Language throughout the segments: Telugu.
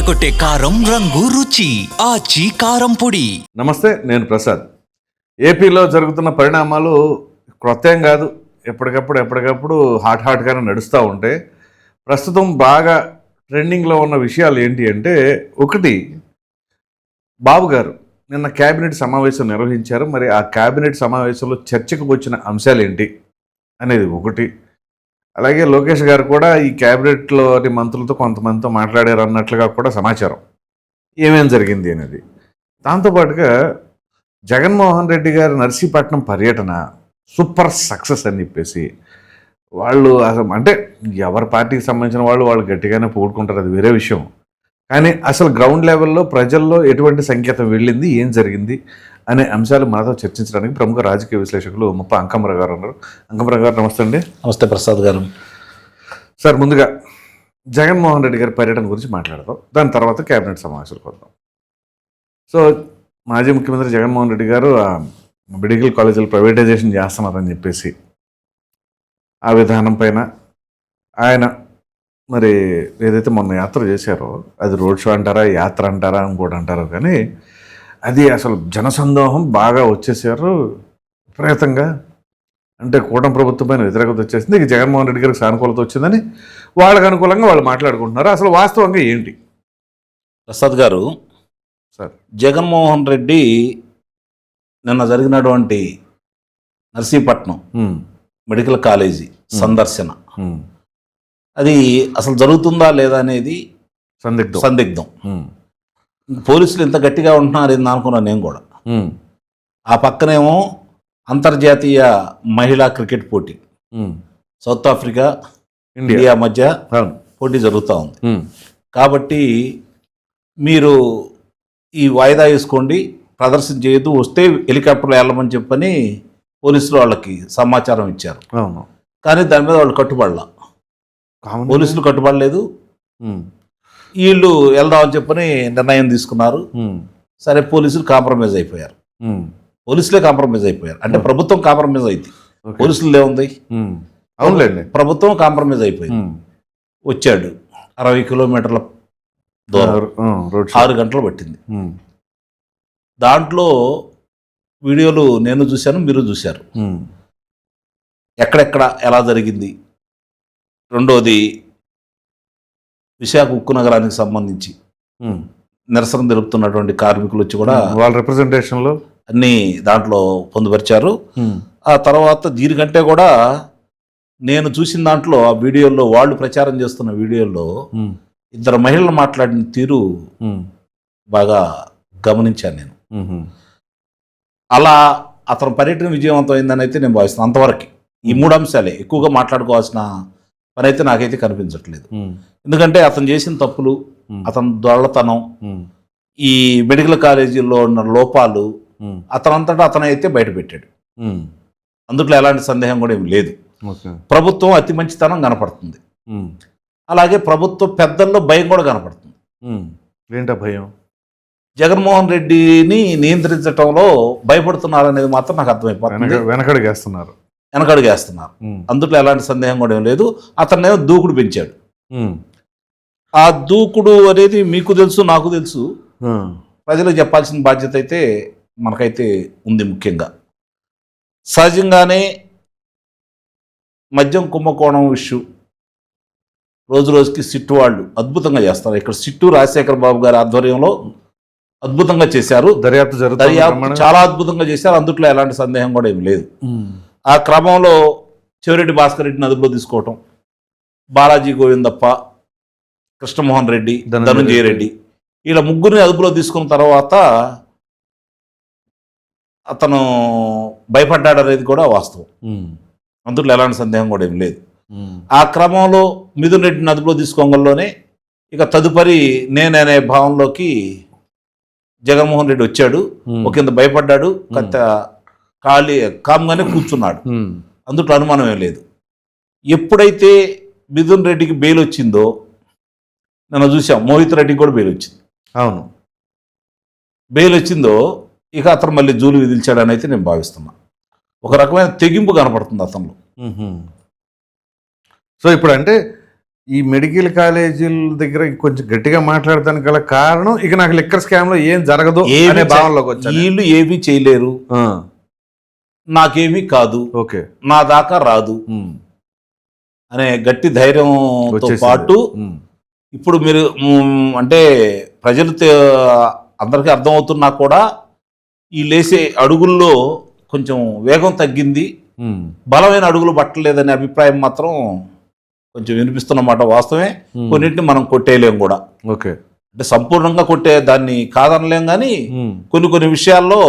అదరగొట్టే కారం రంగు రుచి ఆచి కారం పొడి. నమస్తే నేను ప్రసాద్. ఏపీలో జరుగుతున్న పరిణామాలు క్రొత్తం ఏం కాదు. ఎప్పటికప్పుడు ఎప్పటికప్పుడు హాట్ హాట్గానే నడుస్తూ ఉంటాయి ప్రస్తుతం బాగా ట్రెండింగ్లో ఉన్న విషయాలు ఏంటి అంటే ఒకటి బాబు గారు నిన్న కేబినెట్ సమావేశం నిర్వహించారు. మరి ఆ కేబినెట్ సమావేశంలో చర్చకు వచ్చిన అంశాలు ఏంటి అనేది ఒకటి. అలాగే లోకేష్ గారు కూడా ఈ క్యాబినెట్లోని మంత్రులతో కొంతమందితో మాట్లాడారు అన్నట్లుగా కూడా సమాచారం. ఏమేం జరిగింది అనేది. దాంతోపాటుగా జగన్మోహన్ రెడ్డి గారు నర్సీపట్నం పర్యటన సూపర్ సక్సెస్ అని చెప్పేసి వాళ్ళు అసలు అంటే ఎవరి పార్టీకి సంబంధించిన వాళ్ళు వాళ్ళు గట్టిగానే పోగొట్టుకుంటారు అది వేరే విషయం. కానీ అసలు గ్రౌండ్ లెవెల్లో ప్రజల్లో ఎటువంటి సంకేతం వెళ్ళింది ఏం జరిగింది అనే అంశాలు మనతో చర్చించడానికి ప్రముఖ రాజకీయ విశ్లేషకులు ముప్ప అంకమర గారు ఉన్నారు. అంకమర గారు నమస్తే అండి. నమస్తే ప్రసాద్ గారు. సార్ ముందుగా జగన్మోహన్ రెడ్డి గారి పర్యటన గురించి మాట్లాడదాం. దాని తర్వాత కేబినెట్ సమావేశాలకు వద్దాం సో మాజీ ముఖ్యమంత్రి జగన్మోహన్ రెడ్డి గారు మెడికల్ కాలేజీలు ప్రైవేటైజేషన్ చేస్తున్నారని చెప్పేసి ఆ విధానం పైన ఆయన మరి ఏదైతే మొన్న యాత్ర చేశారో అది రోడ్ షో అంటారా యాత్ర అంటారా అని కూడా అంటారు కానీ అది అసలు జనసందోహం బాగా వచ్చేసారు. విపరీతంగా. అంటే కూటమి ప్రభుత్వం పైన వ్యతిరేకత వచ్చేసింది. ఇక జగన్మోహన్ రెడ్డి గారికి సానుకూలత వచ్చిందని వాళ్ళకి అనుకూలంగా వాళ్ళు మాట్లాడుకుంటున్నారు. అసలు వాస్తవంగా ఏంటి? ప్రసాద్ గారు సార్. జగన్మోహన్ రెడ్డి నిన్న జరిగినటువంటి నర్సీపట్నం మెడికల్ కాలేజీ సందర్శన. అది అసలు జరుగుతుందా లేదా అనేది సందిగ్ధం. సందిగ్ధం. పోలీసులు ఇంత గట్టిగా ఉంటున్నారు ఏంది అనుకున్నాను నేను కూడా. ఆ పక్కనేమో అంతర్జాతీయ మహిళా క్రికెట్ పోటీ. South Africa India. మధ్య పోటీ జరుగుతూ ఉంది. కాబట్టి మీరు ఈ వాయిదా వేసుకోండి ప్రదర్శన చేయొద్దు వస్తే హెలికాప్టర్లో వెళ్ళమని చెప్పని పోలీసులు వాళ్ళకి సమాచారం ఇచ్చారు. కానీ దాని మీద వాళ్ళు కట్టుబడలా. పోలీసులు కట్టుబడలేదు. వీళ్ళు వెళ్దామని చెప్పని నిర్ణయం తీసుకున్నారు. సరే పోలీసులు కాంప్రమైజ్ అయిపోయారు. పోలీసులే కాంప్రమైజ్ అయిపోయారు. అంటే ప్రభుత్వం కాంప్రమైజ్ అయింది. పోలీసులు ఉమ్, అవునులేండి. ప్రభుత్వం కాంప్రమైజ్ అయిపోయింది. వచ్చాడు. అరవై కిలోమీటర్ల దూరం. ఆరు గంటలు పట్టింది. దాంట్లో వీడియోలు నేను చూశాను మీరు చూశారు. ఎక్కడెక్కడ ఎలా జరిగింది? రెండోది విశాఖ ఉక్కు నగరానికి సంబంధించి. నిరసన తెలుపుతున్నటువంటి కార్మికులు వచ్చి కూడా వాళ్ళ రిప్రజెంటేషన్లో అన్ని దాంట్లో పొందుపరిచారు. ఆ తర్వాత దీనికంటే కూడా నేను చూసిన దాంట్లో ఆ వీడియోలో వాళ్ళు ప్రచారం చేస్తున్న వీడియోలో ఉమ్, ఇద్దరు మహిళలు మాట్లాడిన తీరు బాగా గమనించాను నేను. అలా అతని పర్యటన విజయవంతమైందని అయితే నేను భావిస్తున్నాను. అంతవరకు. ఈ మూడు అంశాలే ఎక్కువగా మాట్లాడుకోవాల్సిన పని అయితే నాకైతే కనిపించట్లేదు. ఎందుకంటే అతను చేసిన తప్పులు అతని దొరలతనం ఈ మెడికల్ కాలేజీలో ఉన్న లోపాలు అతనంతటా అతనైతే బయట పెట్టాడు. ఉమ్, అందుట్లో ఎలాంటి సందేహం కూడా ఏమి లేదు. ప్రభుత్వం అతి మంచితనం కనపడుతుంది. అలాగే ప్రభుత్వ పెద్దల్లో భయం కూడా కనపడుతుంది. ఏంటా భయం? జగన్మోహన్ రెడ్డిని నియంత్రించడంలో భయపడుతున్నారనేది మాత్రం నాకు అర్థమైపోతుంది. వెనక వెనకడుగేస్తున్నారు. వెనకడుగేస్తున్నారు. అందుట్లో ఎలాంటి సందేహం కూడా ఏం లేదు. అతన్నేమో దూకుడు పెంచాడు. ఆ దూకుడు అనేది మీకు తెలుసు నాకు తెలుసు. ప్రజలకు చెప్పాల్సిన బాధ్యత అయితే మనకైతే ఉంది ముఖ్యంగా. సహజంగానే మద్యం కుంభకోణం ఇష్యూ రోజు రోజుకి సిట్టు వాళ్ళు అద్భుతంగా చేస్తారు. ఇక్కడ సిట్టు రాజశేఖర బాబు గారి ఆధ్వర్యంలో అద్భుతంగా చేశారు. దర్యాప్తు దర్యాప్తు? చాలా అద్భుతంగా చేశారు. అందుట్లో ఎలాంటి సందేహం కూడా ఏమి లేదు. ఆ క్రమంలో చెవిరెడ్డి భాస్కర్ రెడ్డిని అదుపులో తీసుకోవటం బాలాజీ గోవిందప్ప కృష్ణమోహన్ రెడ్డి ధనంజయ రెడ్డి. వీళ్ళ ముగ్గురిని అదుపులో తీసుకున్న తర్వాత అతను భయపడ్డాడు అనేది కూడా వాస్తవం. ఉమ్, అందుట్లో ఎలాంటి సందేహం కూడా ఏం లేదు. ఆ క్రమంలో మిథున్ రెడ్డిని అదుపులో తీసుకోగలలోనే ఇక తదుపరి నేననే భావంలోకి జగన్మోహన్ రెడ్డి వచ్చాడు. ఒక కింద భయపడ్డాడు. కత్త ఖాళీ కామ్గానే కూర్చున్నాడు. అందుట్లో అనుమానం ఏం లేదు. ఎప్పుడైతే మిథున్ రెడ్డికి బెయిల్ వచ్చిందో నన్ను చూసాం మోహిత్ రెడ్డికి కూడా బెయిల్ వచ్చింది. అవును. బెయిల్ వచ్చిందో ఇక అతను మళ్ళీ జూలు విధించాడని అయితే నేను భావిస్తున్నా. ఒక రకమైన తెగింపు కనపడుతుంది అతనిలో. ఉహుం. సో ఇప్పుడు అంటే ఈ మెడికల్ కాలేజీల దగ్గర కొంచెం గట్టిగా మాట్లాడటానికి గల కారణం ఇక నాకు లిక్కర్ స్కామ్లో ఏం జరగదు అనే భావనలోకి వీళ్ళు ఏమీ చేయలేరు. నాకేమీ కాదు. ఓకే. నా దాకా రాదు. అనే గట్టి ధైర్యంతో. పాటు ఇప్పుడు మీరు అంటే ప్రజలు అందరికీ అర్థమవుతున్నా కూడా ఈ లేసే అడుగుల్లో కొంచెం వేగం తగ్గింది. బలమైన అడుగులు పట్టలేదనే అభిప్రాయం మాత్రం కొంచెం వినిపిస్తున్నమాట వాస్తవమే. కొన్నింటిని మనం కొట్టేయలేం కూడా. ఓకే. అంటే సంపూర్ణంగా కొట్టే దాన్ని కాదనలేం కానీ కొన్ని కొన్ని విషయాల్లో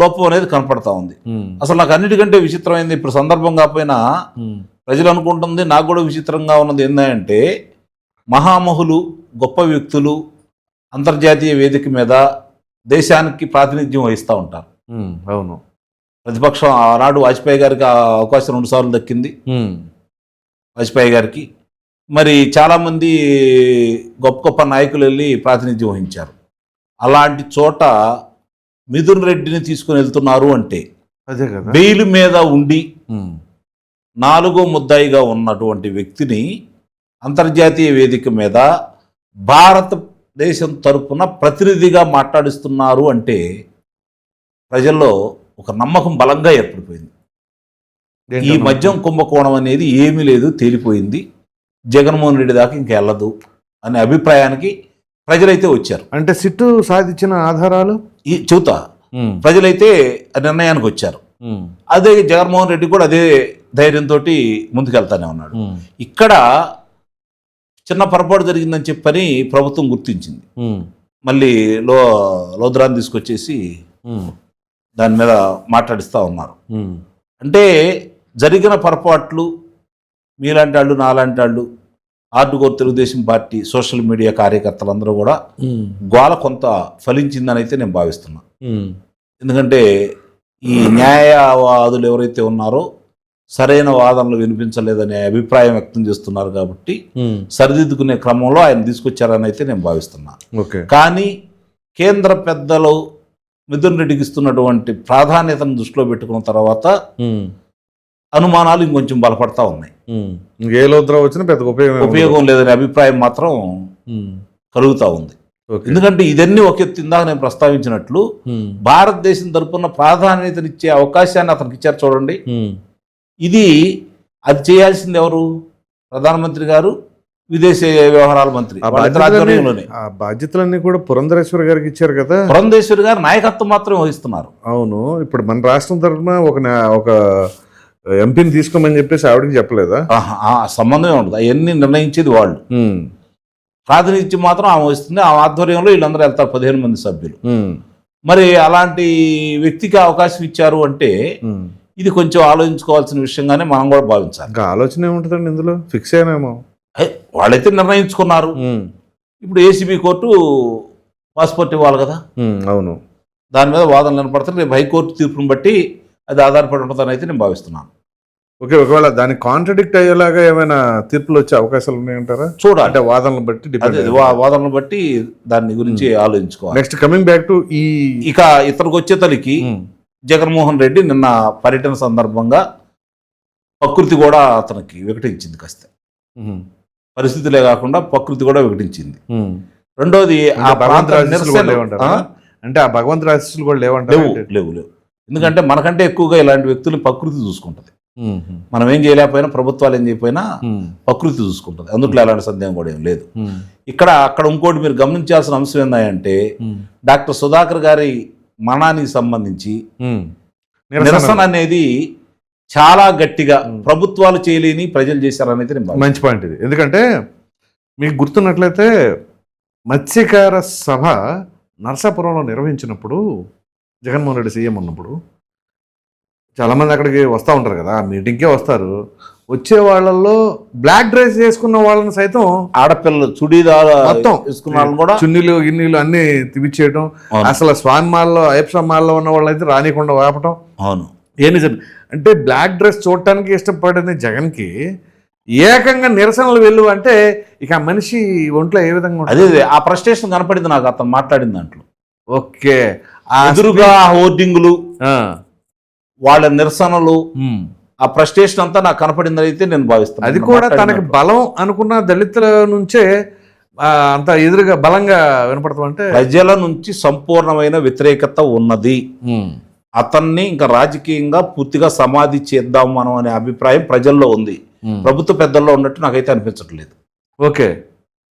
లోపం అనేది కనపడతా ఉంది. అసలు నాకు అన్నిటికంటే విచిత్రమైంది ఇప్పుడు సందర్భం కాకపోయినా ప్రజలు అనుకుంటుంది నాకు కూడా విచిత్రంగా ఉన్నది ఏంటంటే మహామహులు గొప్ప వ్యక్తులు అంతర్జాతీయ వేదిక మీద దేశానికి ప్రాతినిధ్యం వహిస్తూ ఉంటారు. అవును. ప్రతిపక్షం ఆనాడు వాజ్పేయి గారికి ఆ అవకాశం రెండుసార్లు దక్కింది. వాజ్పేయి గారికి మరి చాలామంది గొప్ప గొప్ప నాయకులు వెళ్ళి ప్రాతినిధ్యం వహించారు. అలాంటి చోట మిథున్ రెడ్డిని తీసుకుని వెళ్తున్నారు అంటే అదే కదా. బెయిల్ మీద ఉండి నాలుగో ముద్దాయిగా ఉన్నటువంటి వ్యక్తిని అంతర్జాతీయ వేదిక మీద భారతదేశం తరపున ప్రతినిధిగా మాట్లాడిస్తున్నారు అంటే ప్రజల్లో ఒక నమ్మకం బలంగా ఏర్పడిపోయింది. ఈ? మద్యం కుంభకోణం అనేది ఏమీ లేదు తేలిపోయింది. జగన్మోహన్ రెడ్డి దాకా ఇంక వెళ్ళదు అనే అభిప్రాయానికి ప్రజలైతే వచ్చారు. అంటే సిట్టు సాధించిన ఆధారాలు? ఈ చెబుతా ఉమ్, ప్రజలైతే నిర్ణయానికి వచ్చారు. అదే జగన్మోహన్ రెడ్డి కూడా అదే ధైర్యంతో ముందుకెళ్తానే ఉన్నాడు. ఇక్కడ చిన్న పొరపాటు జరిగిందని చెప్పని ప్రభుత్వం గుర్తించింది. మళ్ళీ లో లోద్రాన్ని తీసుకొచ్చేసి దాని మీద మాట్లాడిస్తూ ఉన్నారు. అంటే జరిగిన పొరపాట్లు మీలాంటి వాళ్ళు నాలాంటి వాళ్ళు తెలుగుదేశం పార్టీ సోషల్ మీడియా కార్యకర్తలందరూ కూడా గోల కొంత ఫలించిందని అయితే నేను భావిస్తున్నా. ఎందుకంటే ఈ న్యాయవాదులు ఎవరైతే ఉన్నారో సరైన వాదనలు వినిపించలేదనే అభిప్రాయం వ్యక్తం చేస్తున్నారు కాబట్టి సరిదిద్దుకునే క్రమంలో ఆయన తీసుకొచ్చారని అయితే నేను భావిస్తున్నా. ఓకే. కానీ కేంద్ర పెద్దలు మిథున్ రెడ్డికి ఇస్తున్నటువంటి ప్రాధాన్యతను దృష్టిలో పెట్టుకున్న తర్వాత అనుమానాలు ఇంకొంచెం బలపడతా ఉన్నాయి. ఇంకే లోతురా వచ్చినా పెద్ద ఉపయోగం. ఉపయోగం లేదనే అభిప్రాయం మాత్రం కలుగుతూ ఉంది. ఓకే. ఎందుకంటే ఇదన్నీ ఒక ఎత్తు ఇందాక నేను ప్రస్తావించినట్లు భారతదేశం తరపున ప్రాధాన్యతనిచ్చే అవకాశాన్ని అతనికి ఇచ్చారు చూడండి. ఇది అది చేయాల్సింది ఎవరు? ప్రధానమంత్రి గారు విదేశీ వ్యవహారాల మంత్రి బాధ్యతలన్నీ కూడా పురంధరేశ్వర గారికి ఇచ్చారు కదా. పురంధేశ్వరి గారు నాయకత్వం మాత్రం వహిస్తున్నారు. అవును. ఇప్పుడు మన రాష్ట్రం తరఫున ఒక ఒక ఎంపీని తీసుకోమని చెప్పేసి ఆవిడకి చెప్పలేదా? సంబంధమే ఉండదు. అవన్నీ నిర్ణయించేది వాళ్ళు. ప్రాతినిధ్యం మాత్రం ఆమె వస్తుంది. ఆ ఆధ్వర్యంలో వీళ్ళందరూ వెళ్తారు పదిహేను మంది సభ్యులు. మరి అలాంటి వ్యక్తికి అవకాశం ఇచ్చారు అంటే. ఇది కొంచెం ఆలోచించుకోవాల్సిన విషయంగానే మనం కూడా భావించాలి. ఇంకా ఆలోచన ఏముంటుందండి ఇందులో? ఫిక్స్ అయినేమో వాళ్ళైతే నిర్ణయించుకున్నారు. ఇప్పుడు ఏసీబీ కోర్టు పాస్పోర్ట్ ఇవ్వాలి కదా? అవును. దాని మీద వాదనలు వినపడతారు రేపు హైకోర్టు తీర్పును బట్టి అది ఆధారపడి ఉంటుందని అయితే నేను భావిస్తున్నాను. ఓకే ఒకవేళ దానికి కాంట్రడిక్ట్ అయ్యేలాగా ఏమైనా తీర్పులు వచ్చే అవకాశాలు ఉన్నాయంటారా? చూడాలి. అంటే వాదనలు బట్టి వాదనలు బట్టి దాని గురించి ఆలోచించుకోవాలి. నెక్స్ట్ కమింగ్ బ్యాక్ టు ఈ ఇక ఇతనికి వచ్చే తలికి జగన్మోహన్ రెడ్డి నిన్న పర్యటన సందర్భంగా ప్రకృతి కూడా అతనికి వికటించింది కాస్త. పరిస్థితులే కాకుండా ప్రకృతి కూడా వికటించింది. రెండోది ఆ ప్రాంత? అంటే ఆ భగవంతు ఆశీస్సులు కూడా లేవంటారా? లేవు? లేవు లేవు. ఎందుకంటే మనకంటే ఎక్కువగా ఇలాంటి వ్యక్తులు ప్రకృతి చూసుకుంటది. మనం ఏం చేయలేకపోయినా ప్రభుత్వాలు ఏం చేయకపోయినా ప్రకృతి చూసుకుంటది. అందుట్లో ఎలాంటి సందేహం కూడా ఏం లేదు. ఇక్కడ అక్కడ ఇంకోటి మీరు గమనించాల్సిన అంశం ఏంటంటే డాక్టర్ సుధాకర్ గారి మరణానికి సంబంధించి. నిరసన. అనేది చాలా గట్టిగా. ప్రభుత్వాలు చేయలేని ప్రజలు చేశారనేది. మంచి పాయింట్ ఇది. ఎందుకంటే మీకు గుర్తున్నట్లయితే మత్స్యకార సభ నరసాపురంలో నిర్వహించినప్పుడు జగన్మోహన్ రెడ్డి సీఎం ఉన్నప్పుడు చాలామంది అక్కడికి వస్తూ ఉంటారు కదా మీటింగ్కే వస్తారు. వచ్చే వాళ్ళల్లో బ్లాక్ డ్రెస్ చేసుకున్న వాళ్ళని సైతం ఆడపిల్లలు చుడీదార్ మొత్తం వేసుకున్న వాళ్ళని కూడా చున్నీలు గిన్నీలు అన్ని అవును. అసలు స్వామి మాల్లో అయ్యప్ప మాల్లో ఉన్న వాళ్ళైతే రానికుండా వాపటం. అవును. ఏ నిజం? అంటే బ్లాక్ డ్రెస్ చూడటానికి ఇష్టపడిన జగన్కి ఏకంగా నిరసనలు వెళ్ళు అంటే ఇక మనిషి ఒంట్లో ఏ విధంగా ఉంటుంది? అదే ఆ ప్రస్టేషన్ కనపడింది నాకు అతను మాట్లాడిన దాంట్లో. ఓకే. ఎదురుగా హోర్డింగులు ఆ, వాళ్ళ నిరసనలు ఆ ఫ్రస్ట్రేషన్ అంతా నాకు కనపడింది అయితే నేను భావిస్తాను అది కూడా తనకి బలం అనుకున్న దళితుల నుంచే ఆ, అంత ఎదురుగా బలంగా వినపడతాం అంటే ప్రజల నుంచి సంపూర్ణమైన వ్యతిరేకత ఉన్నది. అతన్ని ఇంకా రాజకీయంగా పూర్తిగా సమాధి చేద్దాం మనం అనే అభిప్రాయం ప్రజల్లో ఉంది. ప్రభుత్వ పెద్దల్లో ఉన్నట్టు నాకైతే అనిపించట్లేదు. ఓకే.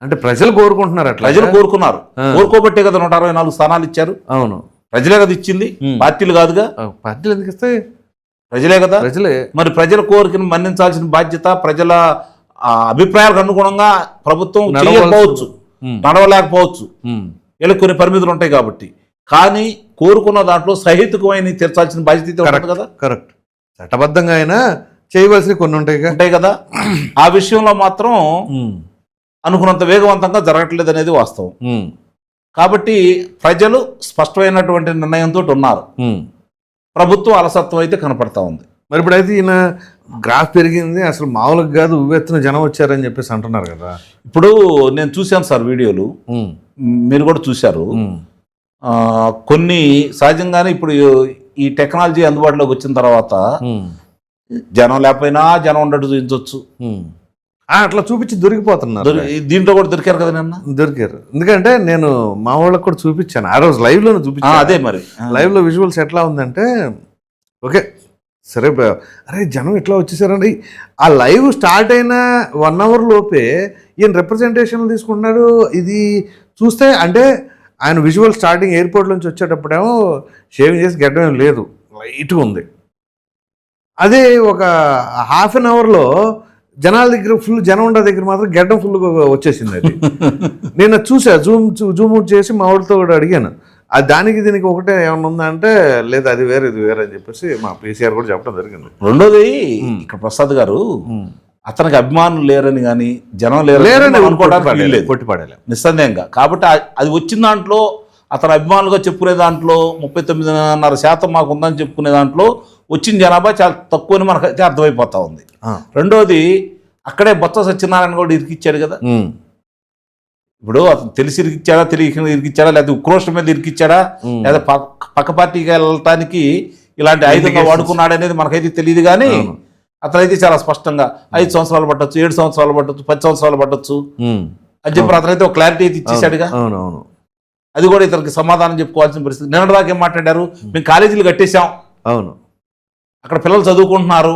అంటే ప్రజలు కోరుకుంటున్నారు అట్లా ప్రజలు కోరుకున్నారు. కోరుకోబట్టే కదా నూట అరవై నాలుగు స్థానాలు ఇచ్చారు. అవును. ప్రజలే కదా ఇచ్చింది. పార్టీలు కాదుగా? పార్టీలు ఎందుకు ఇస్తాయి? ప్రజలే కదా? ప్రజలే. మరి ప్రజల కోరికను మన్నించాల్సిన బాధ్యత ప్రజల అభిప్రాయాలకు అనుగుణంగా ప్రభుత్వం చేయకపోవచ్చు నడవలేకపోవచ్చు. వీళ్ళకి కొన్ని పరిమితులు ఉంటాయి కాబట్టి. కానీ కోరుకున్న దాంట్లో సహితుకమైన తీర్చాల్సిన బాధ్యత ఉంటుంది కదా? కరెక్ట్. చట్టబద్ధంగా అయినా చేయవలసినవి కొన్ని ఉంటాయి ఉంటాయి కదా? ఆ విషయంలో మాత్రం అనుకున్నంత వేగవంతంగా జరగట్లేదు అనేది వాస్తవం. కాబట్టి ప్రజలు స్పష్టమైనటువంటి నిర్ణయంతో ఉన్నారు. ప్రభుత్వం అలసత్వం అయితే కనపడతా ఉంది. మరి ఇప్పుడైతే ఈయన గ్రాఫ్ పెరిగింది అసలు మామూలుగా కాదు ఉవ్వెత్తున జనం వచ్చారని చెప్పేసి అంటున్నారు కదా. ఇప్పుడు నేను చూశాను సార్ వీడియోలు. మీరు కూడా చూశారు. కొన్ని సహజంగానే ఇప్పుడు ఈ టెక్నాలజీ అందుబాటులోకి వచ్చిన తర్వాత జనం లేకపోయినా జనం ఉండడు చూపించవచ్చు. అట్లా చూపించి దొరికిపోతున్నారు. దీంట్లో కూడా దొరికారు కదా నిన్న? దొరికారు. ఎందుకంటే నేను మా వాళ్ళకి కూడా చూపించాను. ఆ రోజు లైవ్లోనే ఆ, చూపించాను అదే మరి. లైవ్లో విజువల్స్ ఎట్లా ఉందంటే ఓకే సరే అరే జనం ఎట్లా వచ్చేసారండి. ఆ లైవ్ స్టార్ట్ అయిన వన్ అవర్ లోపే ఈయన రిప్రజెంటేషన్ తీసుకుంటున్నాడు. ఇది చూస్తే అంటే ఆయన విజువల్ స్టార్టింగ్ ఎయిర్పోర్ట్ నుంచి వచ్చేటప్పుడేమో షేవింగ్ చేసి గడ్డం లేదు. లైట్గా ఉంది. అదే ఒక హాఫ్ అన్ అవర్లో జనాల దగ్గర ఫుల్ జనం ఉండే దగ్గర మాత్రం గడ్డం ఫుల్గా వచ్చేసింది అది. నేను చూసా జూమ్ జూమ్ అవుట్ చేసి మా వాడితో కూడా అడిగాను. అది దానికి దీనికి ఒకటే ఏమన్నా ఉందా అంటే లేదు అది వేరే ఇది వేరే అని చెప్పేసి మా పీసీఆర్ కూడా చెప్పడం జరిగింది. రెండోది. ఇక్కడ ప్రసాద్ గారు అతనికి అభిమానులు లేరని కానీ జనం లేరని లేరని అనుకోవడానికి వీల్లేదు. కొట్టి పడేలే నిస్సందేహంగా. కాబట్టి అది వచ్చిన దాంట్లో అతను అభిమానులుగా చెప్పుకునే దాంట్లో ముప్పై తొమ్మిదిన్నర శాతం మాకు ఉందని చెప్పుకునే దాంట్లో వచ్చిన జనాభా చాలా తక్కువ అని మనకైతే అర్థమైపోతా ఉంది. రెండోది అక్కడే బొత్స సత్యనారాయణ కూడా ఇరికిచ్చాడు కదా. ఇప్పుడు అతను తెలిసి ఇరికిచ్చాడా తెలియక ఇరికిచ్చాడా లేదా ఉక్రోషం మీద ఇరికిచ్చాడా. లేదా పక్క పార్టీకి వెళ్ళటానికి ఇలాంటి Indications. వాడుకున్నాడు అనేది మనకైతే తెలియదు కానీ. అతనైతే చాలా స్పష్టంగా ఐదు సంవత్సరాలు పట్టొచ్చు ఏడు సంవత్సరాలు పట్టొచ్చు పది సంవత్సరాలు పట్టొచ్చు. అని చెప్పి అతనైతే ఒక క్లారిటీ అయితే ఇచ్చేసాడుగా అది కూడా ఇతనికి సమాధానం చెప్పుకోవాల్సిన పరిస్థితి. నిన్న దాకా ఏం మాట్లాడారు? మేము కాలేజీలు కట్టేశాం. అవును. అక్కడ పిల్లలు చదువుకుంటున్నారు.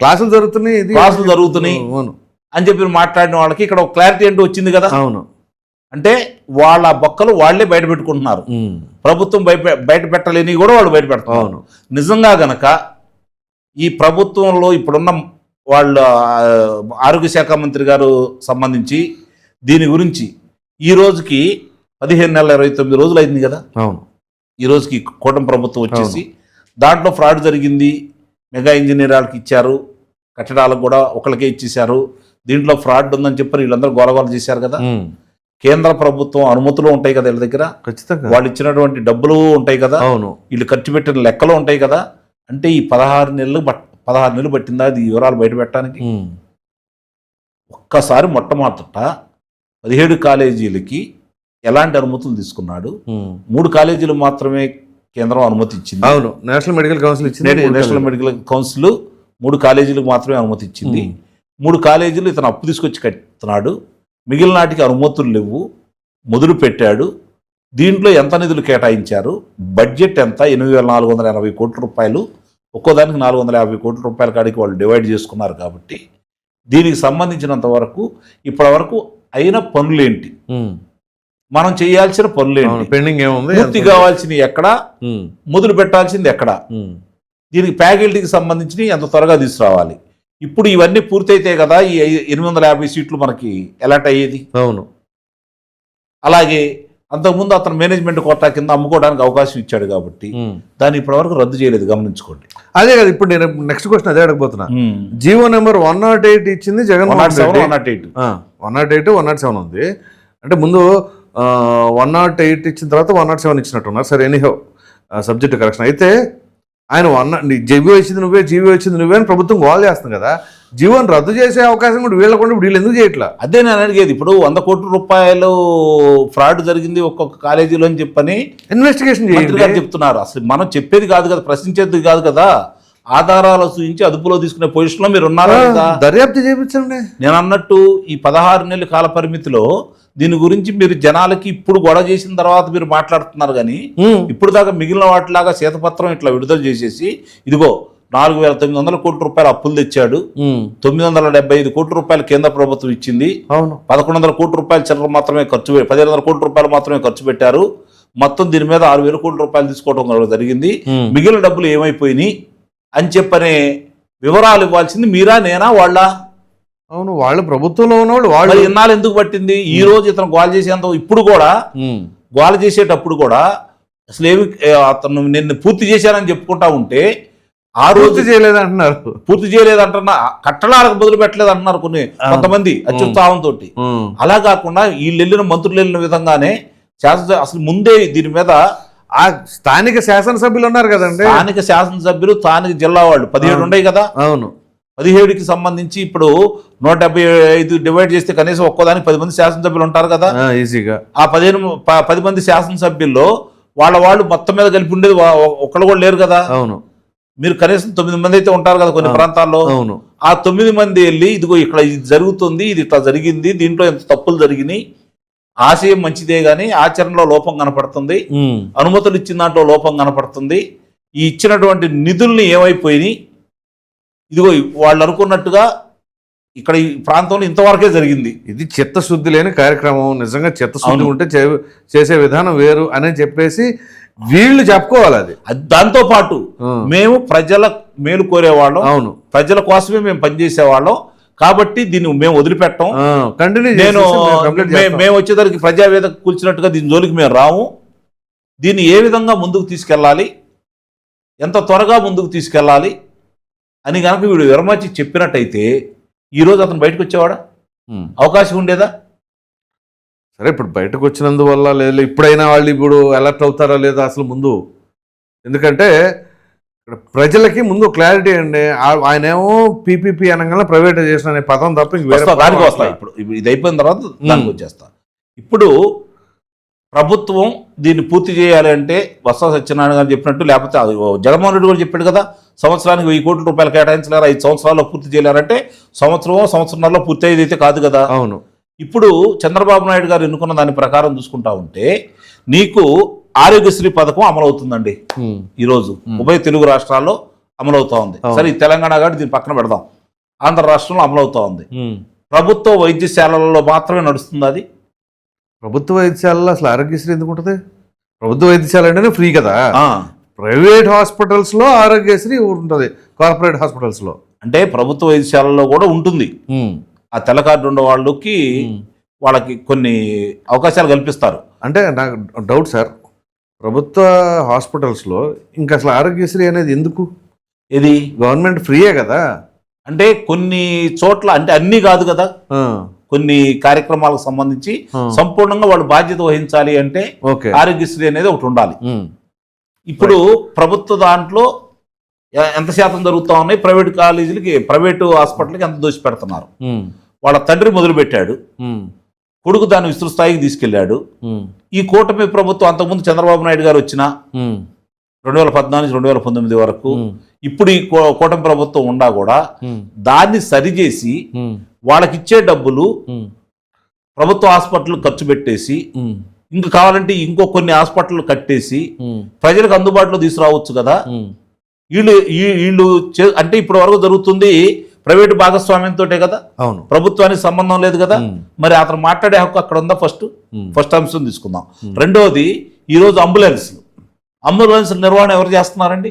క్లాసులు జరుగుతున్నాయి క్లాసులు జరుగుతున్నాయి. అవును అని చెప్పి మాట్లాడిన వాళ్ళకి ఇక్కడ ఒక క్లారిటీ అంటూ వచ్చింది కదా? అవును. అంటే వాళ్ళ బొక్కలు వాళ్ళే బయట పెట్టుకుంటున్నారు. ప్రభుత్వం బయట బయట పెట్టలేని కూడా వాళ్ళు బయట పెడతారు. అవును. నిజంగా గనక ఈ ప్రభుత్వంలో ఇప్పుడున్న వాళ్ళ ఆరోగ్య శాఖ మంత్రి గారు సంబంధించి దీని గురించి ఈ రోజుకి పదిహేను నెలల ఇరవై తొమ్మిది రోజులు అయింది కదా? అవును. ఈ రోజుకి కూటమి ప్రభుత్వం వచ్చేసి దాంట్లో ఫ్రాడ్ జరిగింది మెగా ఇంజనీర్ వాళ్ళకి ఇచ్చారు కట్టడాలకు కూడా ఒకరికే ఇచ్చేశారు. దీంట్లో ఫ్రాడ్ ఉందని చెప్పి వీళ్ళందరూ గోలగోల చేశారు కదా. కేంద్ర ప్రభుత్వం అనుమతులు ఉంటాయి కదా వీళ్ళ దగ్గర? ఖచ్చితంగా. వాళ్ళు ఇచ్చినటువంటి డబ్బులు ఉంటాయి కదా? అవును. వీళ్ళు ఖర్చు పెట్టిన లెక్కలు ఉంటాయి కదా? అంటే ఈ పదహారు నెలలు పదహారు నెలలు పట్టిందా అది వివరాలు బయట పెట్టడానికి. ఒక్కసారి మొట్టమొదట పదిహేడు కాలేజీలకి ఎలాంటి అనుమతులు తీసుకున్నాడు. మూడు కాలేజీలు మాత్రమే కేంద్రం అనుమతి ఇచ్చింది అవును. నేషనల్ మెడికల్ కౌన్సిల్ ఇచ్చింది నేషనల్ మెడికల్ కౌన్సిల్ మూడు కాలేజీలకు మాత్రమే అనుమతి ఇచ్చింది. మూడు కాలేజీలు ఇతను అప్పు తీసుకొచ్చి కట్టుతున్నాడు మిగిలిన నాటికి అనుమతులు లేవు. మొదలు పెట్టాడు. దీంట్లో ఎంత నిధులు కేటాయించారు? బడ్జెట్ ఎంత? ఎనిమిది వేల నాలుగు వందల ఎనభై కోట్ల రూపాయలు. ఒక్కో దానికి నాలుగు వందల యాభై కోట్ల రూపాయల కాడికి వాళ్ళు డివైడ్ చేసుకున్నారు కాబట్టి దీనికి సంబంధించినంత వరకు ఇప్పటి వరకు అయిన పనులేంటి. మనం చేయాల్సిన పనులేంటి పెండింగ్ ఏముంది? పూర్తి కావాల్సినవి ఎక్కడ. మొదలు పెట్టాల్సింది ఎక్కడ. దీనికి ఫ్యాకల్టీకి సంబంధించి ఎంత త్వరగా తీసుకురావాలి? ఇప్పుడు ఇవన్నీ పూర్తయితే కదా ఈ ఎనిమిది వందల యాభై సీట్లు మనకి ఎలాట్ అయ్యేది? అవును. అలాగే అంతకుముందు అతను మేనేజ్మెంట్ కోటా కింద అమ్ముకోవడానికి అవకాశం ఇచ్చాడు కాబట్టి. దాన్ని ఇప్పటివరకు రద్దు చేయలేదు గమనించుకోండి. అదే కదా ఇప్పుడు నేను నెక్స్ట్ క్వశ్చన్ అదే అడగబోతున్నా. GO number one not eight ఇచ్చింది one Jaganmohan not seven one not eight. One not eight one not seven ఉంది. అంటే ముందు వన్ నాట్ ఎయిట్ ఇచ్చిన తర్వాత వన్ నాట్ సెవెన్ ఇచ్చినట్టున్నారు. సరే ఎనీహో సబ్జెక్ట్ కరెక్షన్ అయితే ఆయన వన్ జీవో ఇచ్చింది నువ్వే జీవో ఇచ్చింది నువ్వే అని ప్రభుత్వం గోల్ చేస్తుంది కదా. జీవోని రద్దు చేసే అవకాశం కూడా వీళ్ళకుండా వీళ్ళు ఎందుకు చేయట్లా? అదే నేను అడిగేది. ఇప్పుడు వంద కోట్ల రూపాయలు ఫ్రాడ్ జరిగింది ఒక్కొక్క కాలేజీలో అని చెప్పని ఇన్వెస్టిగేషన్ చెప్తున్నారు. అసలు మనం చెప్పేది కాదు కదా ప్రశ్నించేది కాదు కదా. ఆధారాలు చూపించి అదుపులో తీసుకునే పొజిషన్లో మీరు ఉన్నారా దర్యాప్తు చేయించండి. నేను అన్నట్టు ఈ పదహారు నెలల కాల పరిమితిలో దీని గురించి మీరు జనాలకి ఇప్పుడు గొడవ చేసిన తర్వాత మీరు మాట్లాడుతున్నారు కానీ ఇప్పుడు దాకా మిగిలిన వాటిలాగా శ్వేతపత్రం ఇట్లా విడుదల చేసేసి ఇదిగో నాలుగు వేల తొమ్మిది వందల కోట్ల రూపాయలు అప్పులు తెచ్చాడు. తొమ్మిది వందల డెబ్బై ఐదు కోట్ల రూపాయలు కేంద్ర ప్రభుత్వం ఇచ్చింది. అవును. పదకొండు వందల కోట్ల రూపాయలు చిల్లర మాత్రమే ఖర్చు పదిహేను వందల కోట్ల రూపాయలు మాత్రమే ఖర్చు పెట్టారు. మొత్తం దీని మీద ఆరు వేల కోట్ల రూపాయలు తీసుకోవడం జరిగింది. మిగిలిన డబ్బులు ఏమైపోయినాయి? అని చెప్పనే వివరాలు ఇవ్వాల్సింది మీరా నేనా వాళ్ళ? అవును వాళ్ళు ప్రభుత్వంలో ఉన్నవాళ్ళు వాళ్ళు ఇన్నాళ్ళు ఎందుకు పట్టింది? ఈ రోజు ఇతను గోల్ చేసేంత ఇప్పుడు కూడా గోల చేసేటప్పుడు కూడా అసలు ఏమి అతను నిన్ను పూర్తి చేశానని చెప్పుకుంటా ఉంటే ఆ రోజు పూర్తి చేయలేదు అంటున్నారు పూర్తి చేయలేదంటున్నా కట్టడాలకు బదులు పెట్టలేదు అంటున్నారు కొన్ని. కొంతమంది అత్యుత్సాహంతో అలా కాకుండా వీళ్ళు వెళ్ళిన మంత్రులు వెళ్ళిన విధంగానే శాసన అసలు ముందే దీని మీద ఆ స్థానిక శాసనసభ్యులు ఉన్నారు కదండి. స్థానిక శాసనసభ్యులు స్థానిక జిల్లా వాళ్ళు. పదిహేడు ఉన్నాయి కదా? అవును. పదిహేడుకి సంబంధించి ఇప్పుడు నూట డెబ్బై ఐదు డివైడ్ చేస్తే కనీసం ఒక్కోదానికి పది మంది శాసనసభ్యులు ఉంటారు కదా? ఈజీగా. ఆ పదిహేను పది మంది శాసనసభ్యుల్లో వాళ్ళ వాళ్ళు మొత్తం మీద కలిపి ఉండేది ఒక్కళ్ళు కూడా లేరు కదా? అవును. మీరు కనీసం తొమ్మిది మంది అయితే ఉంటారు కదా కొన్ని. ప్రాంతాల్లో? అవును. ఆ తొమ్మిది మంది వెళ్ళి ఇదిగో ఇక్కడ ఇది జరుగుతుంది ఇది ఇట్లా జరిగింది దీంట్లో ఎంత తప్పులు జరిగినాయి ఆశయం మంచిదే కానీ ఆచరణలో లోపం కనపడుతుంది. అనుమతులు ఇచ్చిన దాంట్లో లోపం కనపడుతుంది. ఈ ఇచ్చినటువంటి నిధుల్ని ఏమైపోయినాయి? ఇదిగో వాళ్ళు అనుకున్నట్టుగా ఇక్కడ ఈ ప్రాంతంలో ఇంతవరకే జరిగింది. ఇది చిత్తశుద్ధి లేని కార్యక్రమం. నిజంగా చిత్తశుద్ధి. ఉంటే చేసే విధానం వేరు అని చెప్పేసి వీళ్ళు చెప్పుకోవాలి అది. దాంతో పాటు మేము ప్రజల మేలు కోరేవాళ్ళం. అవును. ప్రజల కోసమే మేము పనిచేసేవాళ్ళం. కాబట్టి దీన్ని మేము వదిలిపెట్టం. కంటిన్యూ నేను మేము వచ్చేసరికి ప్రజావేదిక కూల్చినట్టుగా దీని జోలికి మేము రాము. దీన్ని ఏ విధంగా ముందుకు తీసుకెళ్ళాలి? ఎంత త్వరగా ముందుకు తీసుకెళ్ళాలి? అని కనుక వీడు విరమర్చి చెప్పినట్టయితే ఈరోజు అతను బయటకు వచ్చేవాడా? అవకాశం ఉండేదా? సరే ఇప్పుడు బయటకు వచ్చినందువల్ల లేదు ఇప్పుడైనా వాళ్ళు ఇప్పుడు అలర్ట్ అవుతారా లేదా అసలు ముందు? ఎందుకంటే ఇక్కడ ప్రజలకి ముందు క్లారిటీ అండి. ఆ- ఆయనేమో పీపీపీ అనగానే ప్రైవేటైజేషన్ అనే పదం తప్ప దానికి అసలు. వస్తా. ఇప్పుడు ఇది అయిపోయిన తర్వాత దానికి. వచ్చేస్తా. ఇప్పుడు ప్రభుత్వం దీన్ని పూర్తి చేయాలి అంటే వత్స సత్యనారాయణ గారు చెప్పినట్టు లేకపోతే జగన్మోహన్ రెడ్డి కూడా చెప్పాడు కదా సంవత్సరానికి వెయ్యి కోట్ల రూపాయలు కేటాయించలేరు ఐదు సంవత్సరాల్లో పూర్తి చేయలేరంటే సంవత్సరం సంవత్సరంలో పూర్తి అయ్యేది అయితే కాదు కదా. అవును. ఇప్పుడు చంద్రబాబు నాయుడు గారు ఎన్నుకున్న దాని ప్రకారం చూసుకుంటా ఉంటే నీకు ఆరోగ్యశ్రీ పథకం అమలవుతుందండి. ఈరోజు. ఉభయ తెలుగు రాష్ట్రాల్లో అమలవుతా ఉంది. సరే తెలంగాణ కాబట్టి దీని పక్కన పెడదాం. ఆంధ్ర రాష్ట్రంలో అమలవుతా ఉంది. ప్రభుత్వ వైద్యశాలలలో మాత్రమే నడుస్తుంది అది? ప్రభుత్వ వైద్యశాలలో అసలు ఆరోగ్యశ్రీ ఎందుకు ఉంటుంది? ప్రభుత్వ వైద్యశాల అంటేనే ఫ్రీ కదా. ప్రైవేట్ హాస్పిటల్స్లో ఆరోగ్యశ్రీ ఉంటుంది కార్పొరేట్ హాస్పిటల్స్లో అంటే ప్రభుత్వ వైద్యశాలలో కూడా ఉంటుంది. ఆ తెల్ల కార్డు ఉన్న వాళ్ళకి. వాళ్ళకి కొన్ని అవకాశాలు కల్పిస్తారు. అంటే నాకు డౌట్ సార్ ప్రభుత్వ హాస్పిటల్స్లో ఇంకా అసలు ఆరోగ్యశ్రీ అనేది ఎందుకు? ఇది గవర్నమెంట్ ఫ్రీయే కదా? అంటే కొన్ని చోట్ల అంటే అన్నీ కాదు కదా. కొన్ని కార్యక్రమాలకు సంబంధించి. సంపూర్ణంగా వాళ్ళు బాధ్యత వహించాలి అంటే ఆరోగ్యశ్రీ అనేది ఒకటి ఉండాలి. ఇప్పుడు ప్రభుత్వ దాంట్లో ఎంత శాతం జరుగుతూ ఉన్నాయి? ప్రైవేట్ కాలేజీలకి ప్రైవేటు హాస్పిటల్కి ఎంత దోషి పెడుతున్నారు? వాళ్ళ తండ్రి మొదలుపెట్టాడు. ఉమ్, కొడుకు దాన్ని విస్తృత స్థాయికి తీసుకెళ్ళాడు ఈ కూటమి ప్రభుత్వం అంతకుముందు చంద్రబాబు నాయుడు గారు వచ్చిన రెండు వేల పద్నాలుగు రెండు వేల పంతొమ్మిది వరకు ఇప్పుడు ఈ కూటమి ప్రభుత్వం ఉండా కూడా దాన్ని సరిచేసి ఉమ్, వాళ్ళకి ఇచ్చే డబ్బులు ప్రభుత్వ హాస్పిటల్ ఖర్చు పెట్టేసి ఇంకా కావాలంటే ఇంకో కొన్ని హాస్పిటల్ కట్టేసి ప్రజలకు అందుబాటులో తీసుకురావచ్చు కదా. వీళ్ళు వీళ్ళు అంటే ఇప్పటి వరకు జరుగుతుంది ప్రైవేటు భాగస్వామ్యంతోటే కదా? అవును. ప్రభుత్వానికి సంబంధం లేదు కదా? మరి అతను మాట్లాడే హక్కు అక్కడ ఉందా ఫస్ట్? ఫస్ట్ అంశం తీసుకుందాం. రెండవది ఈరోజు అంబులెన్స్ అంబులెన్స్ నిర్వహణ ఎవరు చేస్తున్నారండి.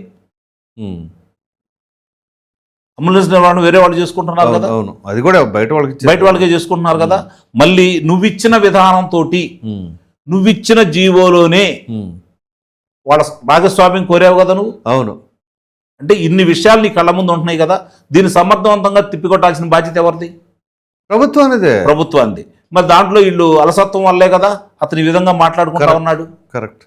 అంబులెన్స్ నిర్వహణ వేరే వాళ్ళు చేసుకుంటున్నారు కదా? అవును. అది కూడా బయట వాళ్ళకి. బయట వాళ్ళకే చేసుకుంటున్నారు కదా? మళ్ళీ నువ్విచ్చిన విధానంతో నువ్విచ్చిన జీవోలోనే వాళ్ళ భాగస్వామ్యం కోరావు కదా నువ్వు? అవును. అంటే ఇన్ని విషయాలు నీ కళ్ళ ముందు ఉంటున్నాయి కదా దీన్ని సమర్థవంతంగా తిప్పికొట్టాల్సిన బాధ్యత ఎవరిది ప్రభుత్వం అనేదే ప్రభుత్వాన్ని మరి దాంట్లో వీళ్ళు అలసత్వం వల్లే కదా అతను విధంగా మాట్లాడుకుంటా. ఉన్నాడు కరెక్ట్